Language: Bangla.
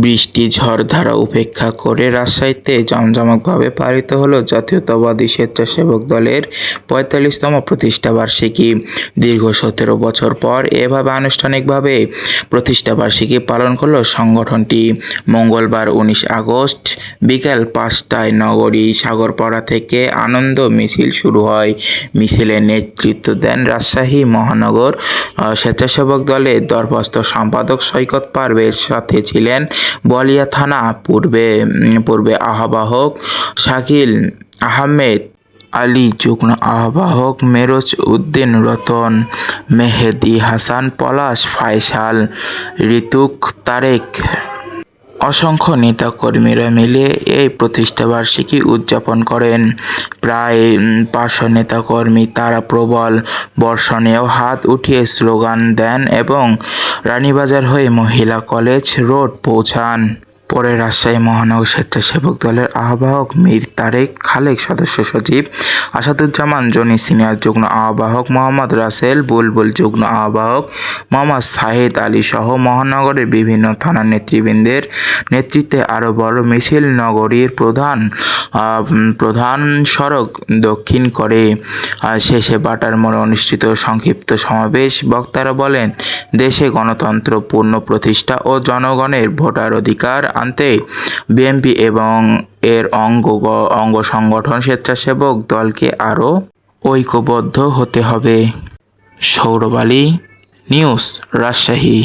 বৃষ্টি ঝড়ধারা উপেক্ষা করে রাজশাহীতে জমজমকভাবে পালিত হলো জাতীয়তাবাদী স্বেচ্ছাসেবক দলের পঁয়তাল্লিশতম প্রতিষ্ঠাবার্ষিকী দীর্ঘ সতেরো বছর পর এভাবে আনুষ্ঠানিকভাবে প্রতিষ্ঠাবার্ষিকী পালন করল সংগঠনটি। মঙ্গলবার উনিশ আগস্ট বিকেল পাঁচটায় নগরী সাগরপাড়া থেকে আনন্দ মিছিল শুরু হয়। মিছিলে নেতৃত্ব দেন রাজশাহী মহানগর স্বেচ্ছাসেবক দলের দরখাস্ত সম্পাদক সৈকত পারভেজ। সাথে ছিলেন বলিয়া থানা, পূর্বে পূর্বে আহ্বাহক শাকিল আহমেদ আলী, যুগ্ম আহ্বাহক মেরোজ উদ্দিন রতন, মেহেদি হাসান পলাশ, ফায়সাল ঋতুক তারেক অসংখ্য নেতাকর্মীরা মিলে এই প্রতিষ্ঠাবার্ষিকী উদযাপন করেন। প্রায় পাঁচশো নেতাকর্মী তারা প্রবল বর্ষণেও হাত উঠিয়ে স্লোগান দেন এবং রানীবাজার হয়ে মহিলা কলেজ রোড পৌঁছান। পরে রাজশাহী মহানগর স্বেচ্ছাসেবক দলের আহ্বায়ক মীর তারেক খালেক সদস্য সচিব আসাদুজ্জামান জনি সিনিয়র যুগ্ম আহ্বায়ক মোহাম্মদ রাসেল বুলবুল যুগ্ম আহ্বায়ক মোহাম্মদ সাহিদ আলী সহ মহানগরের বিভিন্ন থানার নেতৃবৃন্দের নেতৃত্বে আরও বড় মিছিল নগরীর প্রধান প্রধান সড়ক দক্ষিণ করে শেষে বাটার মোড়ে অনুষ্ঠিত সংক্ষিপ্ত সমাবেশ। বক্তারা বলেন, দেশে গণতন্ত্র পূর্ণ প্রতিষ্ঠা ও জনগণের ভোটার অধিকার আনতে বিএনপি এবং এর অঙ্গ অঙ্গ সংগঠন স্বেচ্ছাসেবক দলকে আরও ঐক্যবদ্ধ হতে হবে। সৌরভ আলী, নিউজ রাজশাহী।